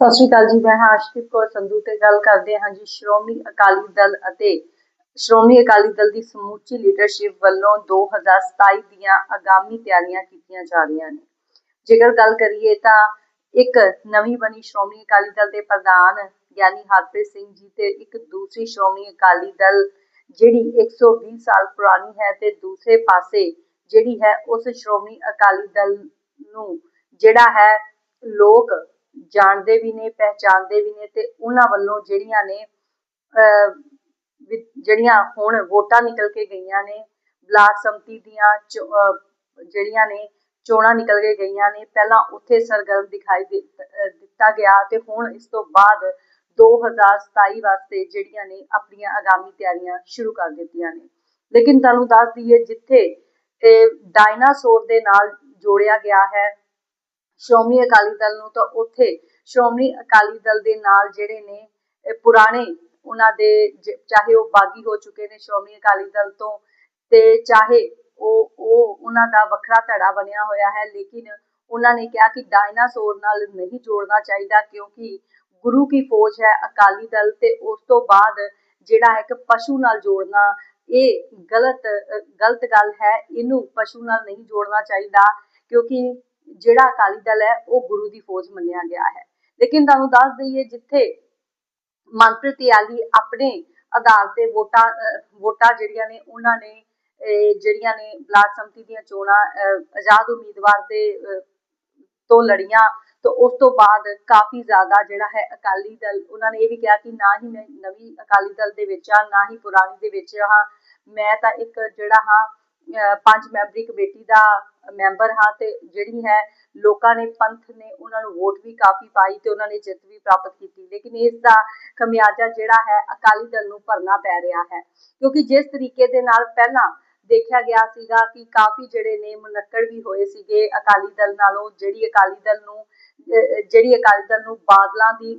ਸਤਿ ਸ਼੍ਰੀ ਅਕਾਲ ਜੀ, ਮੈਂ ਹਾਂ ਅਰਸ਼ਦੀਪ ਕੌਰ ਸੰਧੂ ਤੇ ਗੱਲ ਕਰਦੇ ਹਾਂ ਜੀ ਸ਼੍ਰੋਮਣੀ ਅਕਾਲੀ ਦਲ ਅਤੇ ਸ਼੍ਰੋਮਣੀ ਅਕਾਲੀ ਦਲ ਦੀ ਸਮੁੱਚੀ ਲੀਡਰਸ਼ਿਪ ਵੱਲੋਂ 2027 ਦੀਆਂ ਆਗਾਮੀ ਤਿਆਰੀਆਂ ਕੀਤੀਆਂ ਜਾ ਰਹੀਆਂ ਨੇ। ਜੇਕਰ ਗੱਲ ਕਰੀਏ ਤਾਂ ਇੱਕ ਨਵੀਂ ਬਣੀ ਸ਼੍ਰੋਮਣੀ ਅਕਾਲੀ ਦਲ ਦੇ ਪ੍ਰਧਾਨ ਗਿਆਨੀ ਹਰਪ੍ਰੀਤ ਸਿੰਘ ਜੀ ਤੇ ਇੱਕ ਦੂਸਰੀ ਸ਼੍ਰੋਮਣੀ ਅਕਾਲੀ ਦਲ ਜਿਹੜੀ 120 ਸਾਲ ਪੁਰਾਣੀ ਹੈ ਤੇ ਦੂਸਰੇ ਪਾਸੇ ਜਿਹੜੀ ਹੈ ਉਸ ਸ਼੍ਰੋਮਣੀ ਅਕਾਲੀ ਦਲ ਨੂੰ ਜਿਹੜਾ ਹੈ ਲੋਕ ਜਾਣਦੇ ਵੀ ਨੇ, ਪਹਿਚਾਣਦੇ ਵੀ ਨੇ ਤੇ ਉਹਨਾਂ ਵੱਲੋਂ ਜਿਹੜੀਆਂ ਨੇ ਜਿਹੜੀਆਂ ਹੁਣ ਵੋਟਾਂ ਨਿਕਲ ਕੇ ਗਈਆਂ ਨੇ, ਬਲਾਕ ਸੰਮਤੀ ਦੀਆਂ ਜਿਹੜੀਆਂ ਨੇ, ਚੋਣਾਂ ਨਿਕਲ ਕੇ ਗਈਆਂ ਨੇ, ਪਹਿਲਾਂ ਉੱਥੇ ਸਰਗਰਮ ਦਿਖਾਈ ਦਿੱਤਾ ਗਿਆ ਤੇ ਹੁਣ ਇਸ ਤੋਂ ਬਾਅਦ 2027 ਵਾਸਤੇ ਜਿਹੜੀਆਂ ਨੇ ਆਪਣੀਆਂ ਆਗਾਮੀ ਤਿਆਰੀਆਂ ਸ਼ੁਰੂ ਕਰ ਦਿੱਤੀਆਂ ਨੇ। ਲੇਕਿਨ ਤੁਹਾਨੂੰ ਦੱਸ ਦਈਏ ਜਿੱਥੇ ਇਹ ਡਾਇਨਾਸੌਰ ਦੇ ਨਾਲ ਜੋੜਿਆ ਗਿਆ ਹੈ ਸ਼੍ਰੋਮਣੀ ਅਕਾਲੀ ਦਲ ਨੂੰ, ਤਾਂ ਉੱਥੇ ਸ਼੍ਰੋਮਣੀ ਅਕਾਲੀ ਦਲ ਦੇ ਨਾਲ ਜਿਹੜੇ ਨੇ ਪੁਰਾਣੇ ਉਹਨਾਂ ਦੇ ਚਾਹੇ ਉਹ ਬਾਗੀ ਹੋ ਚੁੱਕੇ ਨੇ ਸ਼੍ਰੋਮਣੀ ਅਕਾਲੀ ਦਲ ਤੋਂ, ਤੇ ਚਾਹੇ ਉਹ ਉਹ ਉਹਨਾਂ ਦਾ ਵੱਖਰਾ ਧੜਾ ਬਣਿਆ ਹੋਇਆ ਹੈ, ਲੇਕਿਨ ਉਹਨਾਂ ਨੇ ਕਿਹਾ ਕਿ ਡਾਇਨਾਸੌਰ ਨਾਲ ਨਹੀਂ ਜੋੜਨਾ ਚਾਹੀਦਾ, ਕਿਉਂਕਿ ਗੁਰੂ ਕੀ ਫੌਜ ਹੈ ਅਕਾਲੀ ਦਲ ਤੇ ਉਸ ਤੋਂ ਬਾਅਦ ਜਿਹੜਾ ਹੈ ਕਿ ਪਸ਼ੂ ਨਾਲ ਜੋੜਨਾ, ਇਹ ਗਲਤ ਗਲਤ ਗੱਲ ਹੈ, ਇਹਨੂੰ ਪਸ਼ੂ ਨਾਲ ਨਹੀਂ ਜੋੜਨਾ ਚਾਹੀਦਾ, ਕਿਉਂਕਿ ਜਿਹੜਾ ਅਕਾਲੀ ਦਲ ਹੈ, ਉਹ ਗੁਰੂ ਦੀ ਫੌਜ ਮੰਨਿਆ ਗਿਆ ਹੈ। ਲੇਕਿਨ ਤੁਹਾਨੂੰ ਦੱਸ ਦਈਏ, ਜਿੱਥੇ ਮਨਪ੍ਰੀਤ ਯਾਲੀ ਆਪਣੇ ਆਧਾਰ ਤੇ ਵੋਟਾਂ ਵੋਟਾਂ ਜਿਹੜੀਆਂ ਨੇ, ਉਹਨਾਂ ਨੇ ਜਿਹੜੀਆਂ ਨੇ ਬਲਾਕ ਸੰਮਤੀ ਦੀਆਂ ਚੋਣਾਂ ਆਜ਼ਾਦ ਉਮੀਦਵਾਰ ਦੇ ਤੋਂ ਲੜੀਆਂ, ਤੇ ਉਸ ਤੋਂ ਬਾਅਦ ਕਾਫੀ ਜ਼ਿਆਦਾ ਜਿਹੜਾ ਹੈ ਅਕਾਲੀ ਦਲ, ਉਹਨਾਂ ਨੇ ਇਹ ਵੀ ਕਿਹਾ ਕਿ ਨਾ ਹੀ ਮੈਂ ਨਵੀਂ ਅਕਾਲੀ ਦਲ ਦੇ ਵਿੱਚ ਆ ਨਾ ਹੀ ਪੁਰਾਣੀ ਦੇ ਵਿੱਚ ਹਾਂ ਮੈਂ ਤਾਂ ਇੱਕ ਜਿਹੜਾ ਹਾਂ ਪੰਜ ਮੈਂਬਰੀ ਕਮੇਟੀ ਦਾ ਮੈਂਬਰ ਹਾਂ ਤੇ ਜਿਹੜੀ ਹੈ ਲੋਕਾਂ ਨੇ ਪੰਥ ਨੇ ਉਹਨਾਂ ਨੂੰ ਵੋਟ ਵੀ ਕਾਫੀ ਪਾਈ ਤੇ ਉਹਨਾਂ ਨੇ ਜਿੱਤ ਵੀ ਪ੍ਰਾਪਤ ਕੀਤੀ। ਲੇਕਿਨ ਇਸ ਦਾ ਖਮਿਆਜਾ ਜਿਹੜਾ ਹੈ ਅਕਾਲੀ ਦਲ ਨੂੰ ਭਰਨਾ ਪੈ ਰਿਹਾ ਹੈ। ਕਿਉਂਕਿ ਜਿਸ ਤਰੀਕੇ ਦੇ ਨਾਲ ਪਹਿਲਾਂ ਦੇਖਿਆ ਗਿਆ ਸੀਗਾ ਕਿ ਕਾਫੀ ਜਿਹੜੇ ਨੇ ਮੁਨੱਕੜ ਵੀ ਹੋਏ ਸੀਗੇ ਅਕਾਲੀ ਦਲ ਨਾਲੋਂ, ਜਿਹੜੀ ਅਕਾਲੀ ਦਲ ਨੂੰ, ਅਹ ਜਿਹੜੀ ਅਕਾਲੀ ਦਲ ਨੂੰ ਬਾਦਲਾਂ ਦੀ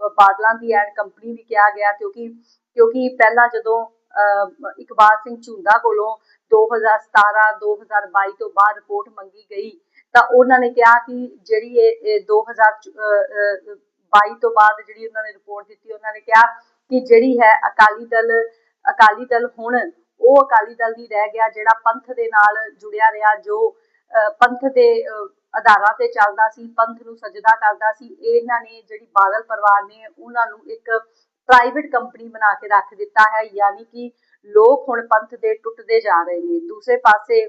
ਬਾਦਲਾਂ ਦੀ ਐਂਡ ਕੰਪਨੀ ਵੀ ਕਿਹਾ ਗਿਆ ਕਿਉਂਕਿ ਕਿਉਂਕਿ ਪਹਿਲਾਂ ਜਦੋਂ ਇਕਬਾਲ ਸਿੰਘ ਝੁੰਦਾ ਕੋਲੋਂ 2017 2022 ਤੋਂ ਬਾਅਦ ਰਿਪੋਰਟ ਮੰਗੀ ਗਈ ਤਾਂ ਉਹਨਾਂ ਨੇ ਕਿਹਾ ਕਿ ਜਿਹੜੀ ਇਹ 2022 ਤੋਂ ਬਾਅਦ ਜਿਹੜੀ ਉਹਨਾਂ ਨੇ ਰਿਪੋਰਟ ਦਿੱਤੀ ਉਹਨਾਂ ਨੇ ਕਿਹਾ ਕਿ ਜਿਹੜੀ ਹੈ ਅਕਾਲੀ ਦਲ ਅਕਾਲੀ ਦਲ ਹੁਣ ਉਹ ਅਕਾਲੀ ਦਲ ਦੀ ਰਹਿ ਗਿਆ ਜਿਹੜਾ ਪੰਥ ਦੇ ਨਾਲ ਜੁੜਿਆ ਰਿਹਾ ਜੋ ਪੰਥ ਦੇ ਅਹ, ਆਧਾਰਾਂ ਤੇ ਚੱਲਦਾ ਸੀ ਪੰਥ ਨੂੰ ਸਜਦਾ ਕਰਦਾ ਸੀ ਇਹਨਾਂ ਨੇ ਜਿਹੜੀ ਬਾਦਲ ਪਰਿਵਾਰ ਨੇ ਉਹਨਾਂ ਨੂੰ ਇੱਕ ਪ੍ਰਾਈਵੇਟ ਕੰਪਨੀ ਬਣਾ ਕੇ ਰੱਖ ਦਿੱਤਾ ਹੈ, ਯਾਨੀ ਕਿ ਲੋਕ ਹੁਣ ਪੰਥ ਦੇ ਟੁੱਟਦੇ ਜਾ ਰਹੇ ਨੇ। ਦੂਸਰੇ ਪਾਸੇ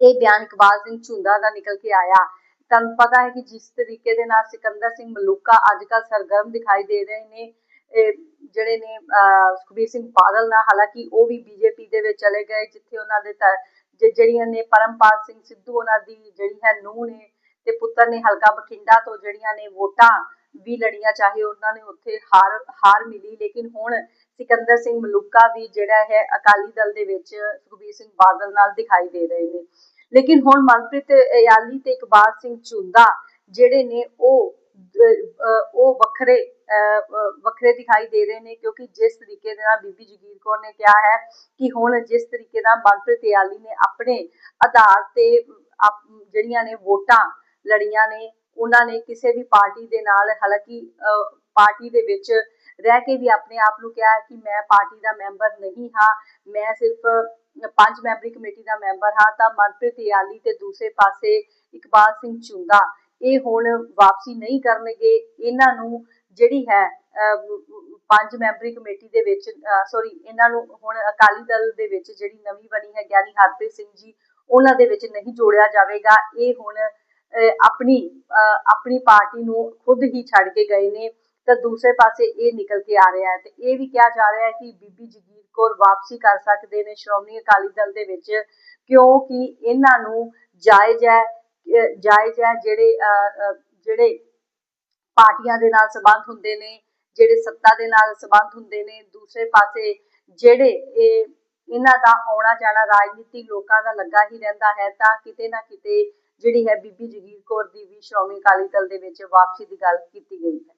ਇਹ ਬਿਆਨ ਇਕਬਾਲ ਸਿੰਘ ਝੁੰਦਾ ਦਾ ਨਿਕਲ ਕੇ ਆਇਆ। ਤੁਹਾਨੂੰ ਪਤਾ ਹੈ ਕਿ ਜਿਸ ਤਰੀਕੇ ਦੇ ਨਾਲ ਸਿਕੰਦਰ ਸਿੰਘ ਮਲੂਕਾ ਅੱਜ ਸਰਗਰਮ ਦਿਖਾਈ ਦੇ ਰਹੇ ਨੇ ਜਿਹੜੇ ਨੇ ਸੁਖਬੀਰ ਸਿੰਘ ਬਾਦਲ ਨਾਲ, ਹਾਲਾਂਕਿ ਉਹ ਵੀ ਬੀਜੇਪੀ ਦੇ ਵਿੱਚ ਚਲੇ ਗਏ, ਜਿੱਥੇ ਉਹਨਾਂ ਦੇ ਜਿਹੜੀਆਂ ਨੇ ਪਰਮਪਾਲ ਸਿੰਘ ਸਿੱਧੂ ਉਹਨਾਂ ਦੀ ਜਿਹੜੀ ਹੈ ਨੂੰਹ ਨੇ ਤੇ ਪੁੱਤਰ ਨੇ ਹਲਕਾ ਬਠਿੰਡਾ ਤੋਂ ਜਿਹੜੀਆਂ ਨੇ ਵੋਟਾਂ ਵੀ ਲੜੀਆਂ, ਚਾਹੇ ਉਹਨਾਂ ਨੇ ਉੱਥੇ ਹਾਰ ਹਾਰ ਮਿਲੀ, ਲੇਕਿਨ ਹੁਣ ਸਿਕੰਦਰ ਸਿੰਘ ਮਲੂਕਾ ਵੀ ਜਿਹੜਾ ਹੈ, ਅਕਾਲੀ ਦਲ ਦੇ ਵਿੱਚ ਸੁਖਬੀਰ ਸਿੰਘ ਬਾਦਲ ਨਾਲ ਦਿਖਾਈ ਦੇ ਰਹੇ ਨੇ। ਲੇਕਿਨ ਹੁਣ ਮਨਪ੍ਰੀਤ ਯਾਲੀ ਤੇ ਇਕਬਾਲ ਸਿੰਘ ਝੁੰਦਾ ਜਿਹੜੇ ਨੇ, ਉਹ ਉਹ ਵੱਖਰੇ ਵੱਖਰੇ ਦਿਖਾਈ ਦੇ ਰਹੇ ਨੇ, ਕਿਉਂਕਿ ਜਿਸ ਤਰੀਕੇ ਦੇ ਨਾਲ ਬੀਬੀ ਜਗੀਰ ਕੌਰ ਨੇ ਕਿਹਾ ਹੈ ਕਿ ਹੁਣ ਜਿਸ ਤਰੀਕੇ ਨਾਲ ਮਨਪ੍ਰੀਤ ਯਾਲੀ ਨੇ ਆਪਣੇ ਆਧਾਰ ਤੇ ਜਿਹੜੀਆਂ ਨੇ ਵੋਟਾਂ ਲੜੀਆਂ ਨੇ ਉਹਨਾਂ ਨੇ ਕਿਸੇ ਵੀ ਪਾਰਟੀ ਦੇ ਨਾਲ ਹਾਲਾਂਕਿ ਪਾਰਟੀ ਦੇ ਵਿੱਚ ਰਹਿ ਕੇ ਵੀ ਆਪਣੇ ਆਪ ਨੂੰ ਕਿਹਾ ਕਿ ਮੈਂ ਪਾਰਟੀ ਦਾ ਮੈਂਬਰ ਨਹੀਂ ਹਾਂ, ਮੈਂ ਸਿਰਫ ਪੰਜ ਮੈਂਬਰੀ ਕਮੇਟੀ ਦਾ ਮੈਂਬਰ ਹਾਂ ਤਾਂ ਮਨਪ੍ਰੀਤ ਯਾਲੀ ਤੇ ਦੂਸਰੇ ਪਾਸੇ ਇਕਬਾਲ ਸਿੰਘ ਝੁੰਦਾ ਇਹ ਹੁਣ ਵਾਪਸੀ ਨਹੀਂ ਕਰਨਗੇ। ਇਹਨਾਂ ਨੂੰ ਜਿਹੜੀ ਹੈ ਪੰਜ ਮੈਂਬਰੀ ਕਮੇਟੀ ਦੇ ਵਿੱਚ ਸੌਰੀ ਇਹਨਾਂ ਨੂੰ ਹੁਣ ਅਕਾਲੀ ਦਲ ਦੇ ਵਿੱਚ ਜਿਹੜੀ ਨਵੀਂ ਬਣੀ ਹੈ ਗਿਆਨੀ ਹਰਪ੍ਰੀਤ ਸਿੰਘ ਜੀ, ਉਹਨਾਂ ਦੇ ਵਿੱਚ ਨਹੀਂ ਜੋੜਿਆ ਜਾਵੇਗਾ। ਇਹ ਹੁਣ ਆਪਣੀ ਆਪਣੀ ਪਾਰਟੀ ਨੂੰ ਖੁਦ ਹੀ ਛੱਡ ਕੇ ਗਏ ਨੇ ਤਾਂ ਦੂਸਰੇ ਪਾਸੇ ਇਹ ਨਿਕਲ ਕੇ ਆ ਰਿਹਾ ਹੈ ਤੇ ਇਹ ਵੀ ਕਿਹਾ ਜਾ ਰਿਹਾ ਹੈ ਕਿ ਬੀਬੀ ਜਗੀਰ ਕੌਰ ਵਾਪਸੀ ਕਰ ਸਕਦੇ ਨੇ ਸ਼੍ਰੋਮਣੀ ਅਕਾਲੀ ਦਲ ਦੇ ਵਿੱਚ ਕਿਉਂਕਿ ਇਹਨਾਂ ਨੂੰ ਜਾਇਜ਼ ਹੈ ਜਾਇਜ਼ ਹੈ ਜਿਹੜੇ ਅਹ, ਜਿਹੜੇ ਪਾਰਟੀਆਂ ਦੇ ਨਾਲ ਸੰਬੰਧ ਹੁੰਦੇ ਨੇ ਜਿਹੜੇ ਸੱਤਾ ਦੇ ਨਾਲ ਸੰਬੰਧ ਹੁੰਦੇ ਨੇ ਦੂਸਰੇ ਪਾਸੇ ਜਿਹੜੇ ਇਹ ਇਹਨਾਂ ਦਾ ਆਉਣਾ ਜਾਣਾ ਰਾਜਨੀਤਿਕ ਲੋਕਾਂ ਦਾ ਲੱਗਾ ਹੀ ਰਹਿੰਦਾ ਹੈ ਤਾਂ ਕਿਤੇ ਨਾ ਕਿਤੇ ਜਿਹੜੀ ਹੈ ਬੀਬੀ ਜਗੀਰ ਕੌਰ ਦੀ ਵੀ ਸ਼੍ਰੋਮਣੀ ਅਕਾਲੀ ਦਲ ਦੇ ਵਿੱਚ ਵਾਪਸੀ ਦੀ ਗੱਲ ਕੀਤੀ ਗਈ ਹੈ।